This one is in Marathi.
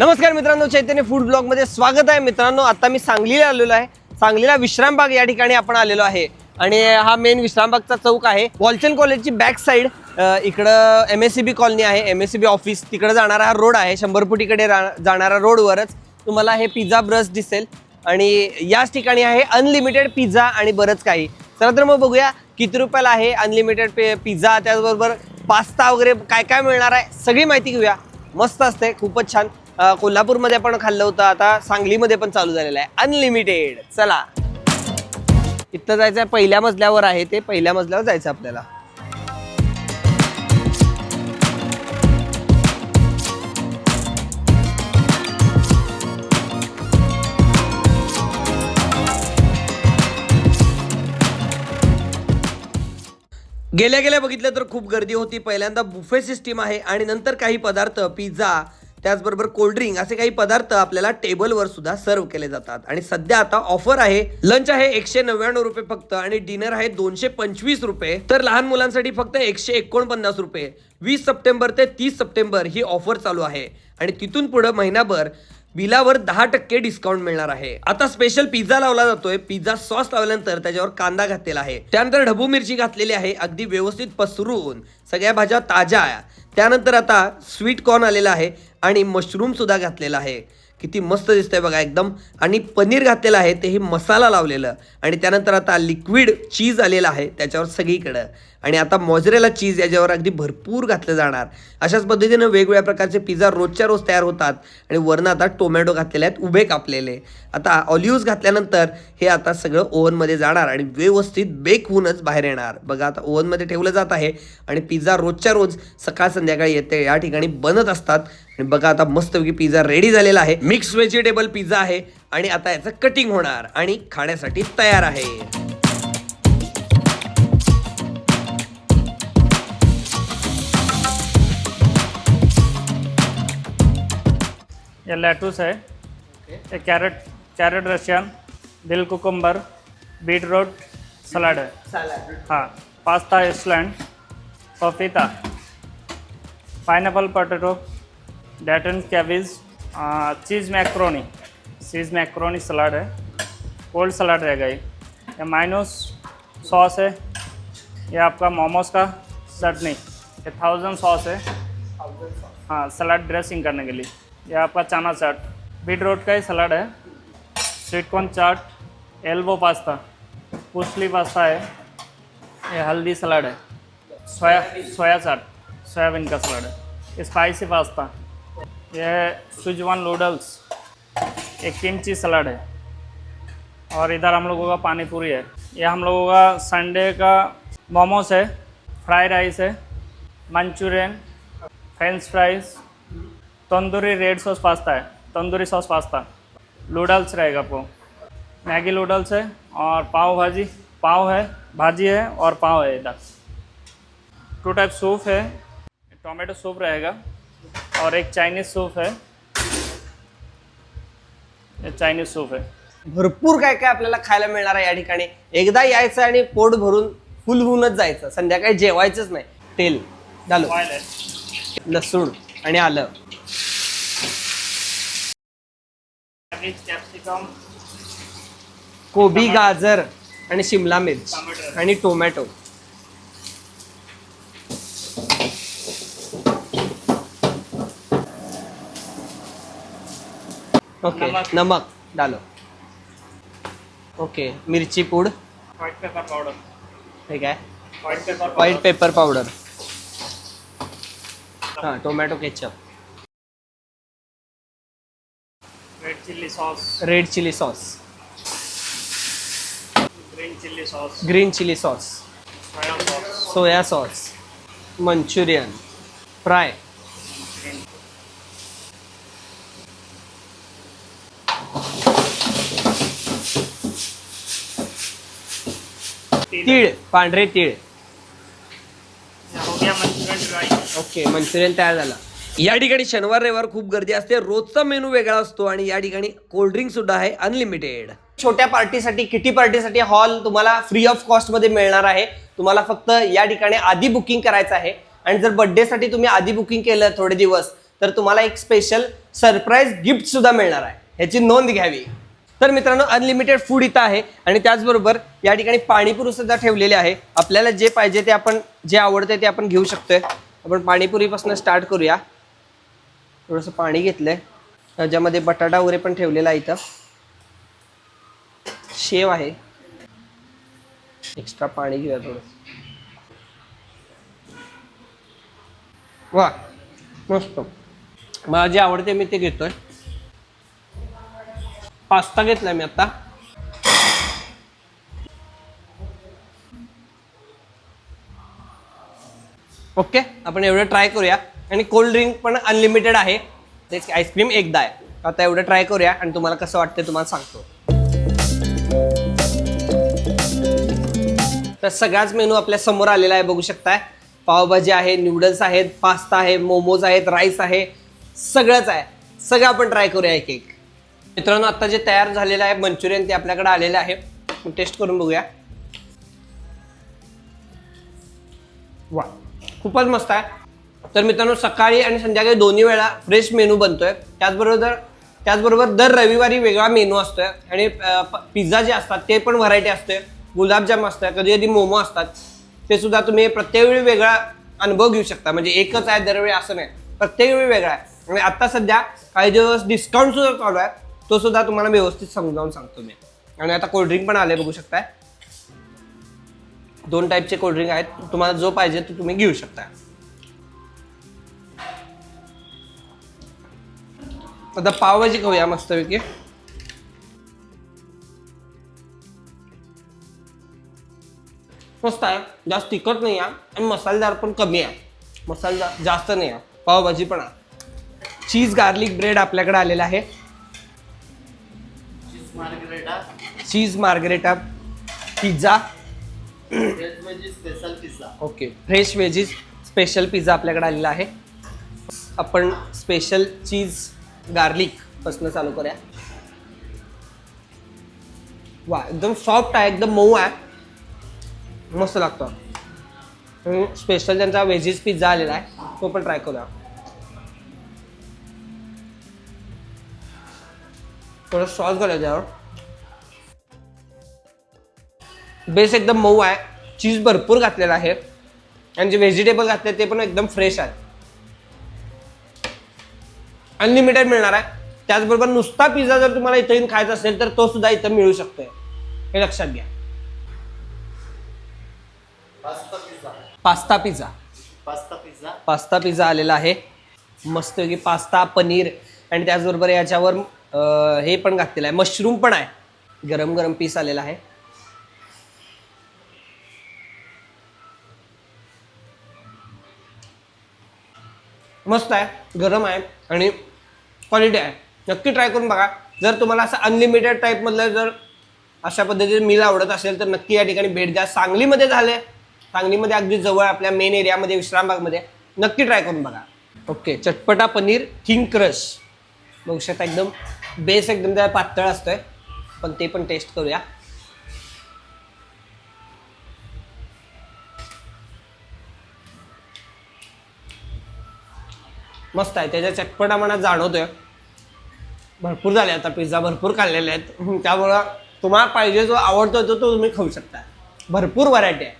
नमस्कार मित्रांनो चैतन्य फूड ब्लॉगमध्ये स्वागत आहे. मित्रांनो आता मी सांगलीला आलेलो आहे. सांगलीला विश्रामबाग या ठिकाणी आपण आलेलो आहे. आणि हा मेन विश्रामबागचा चौक आहे. वॉलचंद कॉलेजची बॅक साईड इकडं M S C B colony आहे. M S C B office तिकडं जाणारा हा रोड आहे. शंभर फुटीकडे रा- जाणारा रोडवरच तुम्हाला हे पिझ्झा ब्रश दिसेल. आणि याच ठिकाणी आहे अनलिमिटेड पिझ्झा आणि बरंच काही. चला तर मग बघूया किती रुपयाला आहे अनलिमिटेड पे पिझ्झा त्याचबरोबर पास्ता वगैरे काय काय मिळणार आहे? सगळी माहिती घेऊया. मस्त असते. खूपच छान. कोल्हापूरमध्ये पण खाल्लं होतं. आता सांगलीमध्ये पण चालू झालेलं आहे. अनलिमिटेड चला. इथं जायचं आहे पहिल्या मजल्यावर आहे ते. पहिल्या मजल्यावर जायचं आपल्याला. गेल्या गेल्या बघितलं तर खूप गर्दी होती. पहिल्यांदा बुफे सिस्टीम आहे आणि नंतर काही पदार्थ पिझ्झा त्याचबरोबर कोल्ड्रिंक असे काही पदार्थ आपल्याला टेबलवर सुद्धा सर्व केले जातात. आणि सध्या आता ऑफर आहे. लंच आहे एकशे नव्याण्णव रुपये फक्त आणि डिनर आहे दोनशे पंचवीस रुपये. तर लहान मुलांसाठी फक्त एकशे एकोणपन्नास रुपये. वीस सप्टेंबर ते तीस सप्टेंबर ही ऑफर चालू आहे. आणि तिथून पुढे महिनाभर बिलावर दहा टक्के डिस्काउंट मिळणार आहे. आता स्पेशल पिझ्झा लावला जातोय. पिझ्झा सॉस लावल्यानंतर त्याच्यावर कांदा घातलेला आहे. त्यानंतर ढबू मिरची घातलेली आहे. अगदी व्यवस्थित पसरून सगळ्या भाज्या ताज्या त्यानंतर आता स्वीट कॉर्न आलेला आहे आणि मशरूम सुद्धा घातलेला आहे. किती मस्त दिसतंय बघा एकदम. आणि पनीर घातलेलं आहे तेही मसाला लावलेलं. आणि त्यानंतर आता लिक्विड चीज आलेलं आहे त्याच्यावर सगळीकडं. आणि आता मॉजरेला चीज याच्यावर अगदी भरपूर घातलं जाणार. अशाच पद्धतीनं वेगवेगळ्या प्रकारचे पिझ्झा रोजच्या रोज तयार होतात. आणि वरनं आता टोमॅटो घातलेले आहेत उभे कापलेले. आता ऑलिव्ज घातल्यानंतर हे आता सगळं ओव्हनमध्ये जाणार आणि व्यवस्थित बेक होऊनच बाहेर येणार. बघा आता ओव्हनमध्ये ठेवलं जात आहे आणि पिझ्झा रोजच्या रोज सकाळ संध्याकाळी येते. या ठिकाणी बनत असतात बघा आता मस्तपैकी पिझ्झा रेडी झालेला आहे. मिक्स व्हेजिटेबल पिझ्झा आहे. आणि आता याचं कटिंग होणार आणि खाण्यासाठी तयार आहे. ये लेटूस है ये कैरेट कैरेट रशियन दिल कुकुम्बर बीट रूट सलाड है. हाँ पास्ता इसलैंड पपीता pineapple potato डेटन cabbage cheese macaroni cheese macaroni salad है। कोल्ड सलाड रहेगा ये। ये माइनोस सॉस है। ये आपका मोमोज का चटनी। ये थाउज़ेंड सॉस है। हाँ सलाद ड्रेसिंग करने के लिए। ये आपका चना चाट। बीट रोट का ही सलाद है। Sweet corn chaat. Elbow pasta fusilli pasta है। ये हल्दी सलाद है। Soya soya chaat. सोयाबीन का सलाद है। स्पाइसी पास्ता ये सुजवान नूडल्स एक किमची सलाद है। और इधर हम लोगों का पानी पूरी है। ये हम लोगों का संडे का मोमोस है फ्राई राइस है Manchurian French fries tandoori red sauce pasta है, तंदूरी सॉस पास्ता नूडल्स रहेगा आपको। मैगी नूडल्स है और पाव भाजी। पाव है, भाजी है और पाव है इधर। टू टाइप सूप है। टोमेटो सूप रहेगा। और एक चाइनीज़ सूप है। ये चाइनीज़ सूप है। भरपूर काय काय आपल्याला खायला मिळणार आहे या ठिकाणी. एकदा यायचं आणि पोट भरून फुल होऊनच जायचं. संध्याकाळी जेवायचंच नाही. तेल है लसूण आणि आलं. कैप्सिकम कोबी गाजर आणि शिमला मिर्च. आणि टोमॅटो. ओके नमक. नमक डालो. ओके मिर्ची पूड. व्हाइट पेपर पाउडर ठीक आहे white pepper white pepper powder हाँ tomato ketchup red chilli sauce red chilli sauce green chilli sauce green chilli sauce soya sauce soya sauce Manchurian fry तीळ पांढरे तीळ. हो गया मंचूरियन ड्राई ओके मंचुरियन तयार झालं. या ठिकाणी शनिवार रविवार खूप गर्दी असते. रोजचा मेनू वेगळा असतो आणि या ठिकाणी कोल्ड्रिंक सुद्धा आहे अनलिमिटेड छोट्या पार्टीसाठी किटी पार्टीसाठी हॉल तुम्हाला फ्री ऑफ कॉस्टमध्ये मिळणार आहे. तुम्हाला फक्त या ठिकाणी आधी बुकिंग करायचं आहे. आणि जर birthday साठी तुम्ही आधी बुकिंग केलं थोडे दिवस तर तुम्हाला एक स्पेशल सरप्राईज गिफ्ट सुद्धा मिळणार आहे. ह्याची नोंद घ्यावी. तर मित्रांनो अनलिमिटेड फूड इथं आहे. आणि त्याचबरोबर या ठिकाणी पाणीपुरी सुद्धा ठेवलेले आहे. आपल्याला जे पाहिजे ते आपण जे आवडते ते आपण घेऊ शकतोय. आपण पाणीपुरीपासून स्टार्ट करूया. थोडंसं पाणी घेतलंय. त्याच्यामध्ये बटाटा वगैरे पण ठेवलेला आहे इथं. शेव आहे. एक्स्ट्रा पाणी घेऊया थोडं वा मस्त. मला जे आवडते मी ते घेतोय. पास्ता घेतलाय मी आता. ओके आपण एवढं ट्राय करूया. आणि कोल्ड ड्रिंक पण अनलिमिटेड आहे. तेच आईस्क्रीम एकदा आहे. आता एवढं ट्राय करूया आणि तुम्हाला कसं वाटतं तुम्हाला सांगतो. तर सगळाच मेनू आपल्यासमोर आलेला आहे बघू शकताय. पावभाजी आहे नूडल्स आहेत पास्ता आहे मोमोज आहेत राईस आहे. सगळंच आहे. सगळं आपण ट्राय करूया एक एक मित्रांनो आता जे तयार झालेलं आहे मंचुरियन ते आपल्याकडे आलेलं आहे. टेस्ट करून बघूया. वा खूपच मस्त आहे. तर मित्रांनो सकाळी आणि संध्याकाळी दोन्ही वेळा फ्रेश मेनू बनतोय. त्याचबरोबर त्याचबरोबर दर रविवारी वेगळा मेनू असतोय. आणि पिझ्झा जे असतात ते पण व्हरायटी असते गुलाबजाम असतं कधी कधी मोमो असतात. ते सुद्धा तुम्ही प्रत्येक वेळी वेगळा अनुभव घेऊ शकता. म्हणजे एकच आहे दरवेळी असं नाही. प्रत्येक वेळी वेगळा आहे. आणि आत्ता सध्या काही दिवस डिस्काउंट सुद्धा चालू आहे. तो सुद्धा तुम्हाला व्यवस्थित समजावून सांगतो मी. आणि आता कोल्ड्रिंक पण आले बघू शकताय. दोन टाईपचे कोल्ड्रिंक आहेत. तुम्हाला जो पाहिजे तो तुम्ही घेऊ शकता आता पावभाजी खाऊया मस्तपैकी. मस्त आहे. जास्त तिखट नाही आहे आणि मसालेदार पण कमी आहे. मसालेदार जास्त नाही आहे. पावभाजी पण आहे. चीज गार्लिक ब्रेड आपल्याकडे आलेला आहे. Cheese margherita pizza. Special pizza okay fresh veggies special pizza आपल्याकडे आलेला आहे. आपण स्पेशल चीज गार्लिकपासून चालू करूया. वा एकदम सॉफ्ट आहे एकदम मऊ आहे. मस्त लागतो. स्पेशल त्यांचा व्हेजीज पिझ्झा आलेला आहे तो पण ट्राय करूया. थोडं सॉस घालायचं यावर बेस एकदम मऊ आहे. चीज भरपूर घातलेला आहे. आणि जे व्हेजिटेबल घातले ते पण एकदम फ्रेश आहे अनलिमिटेड मिळणार आहे. त्याचबरोबर नुसता पिझ्झा जर तुम्हाला इथं येऊन खायचा असेल तर तो सुद्धा इथं मिळू शकतोय. हे लक्षात घ्या. Pasta pizza. Pasta pizza. Pasta pizza. आलेला आहे. मस्त की पास्ता पनीर आणि त्याचबरोबर याच्यावर हे पण घातलेलं आहे. मशरूम पण आहे. गरम गरम पीस आलेला आहे. मस्त आहे. गरम आहे आणि क्वालिटी आहे. नक्की ट्राय करून बघा. जर तुम्हाला असं अनलिमिटेड टाईपमधलं जर अशा पद्धतीने मील आवडत असेल तर नक्की या ठिकाणी भेट द्या. सांगलीमध्ये झाले सांगलीमध्ये अगदी जवळ आपल्या मेन एरियामध्ये विश्रामबागमध्ये. नक्की ट्राय करून बघा. ओके चटपटा पनीर किंग क्रश बघू शकता एकदम बेस एकदम जरा पातळ असतोय पण ते पण टेस्ट करूया. मस्त आहे त्याच्या चटपटा मनात जाणवतोय. भरपूर झाले आता पिझ्झा भरपूर खाल्लेले आहेत. त्यामुळं तुम्हाला पाहिजे जो आवडतो तो तुम्ही खाऊ शकता. भरपूर व्हरायटी आहे.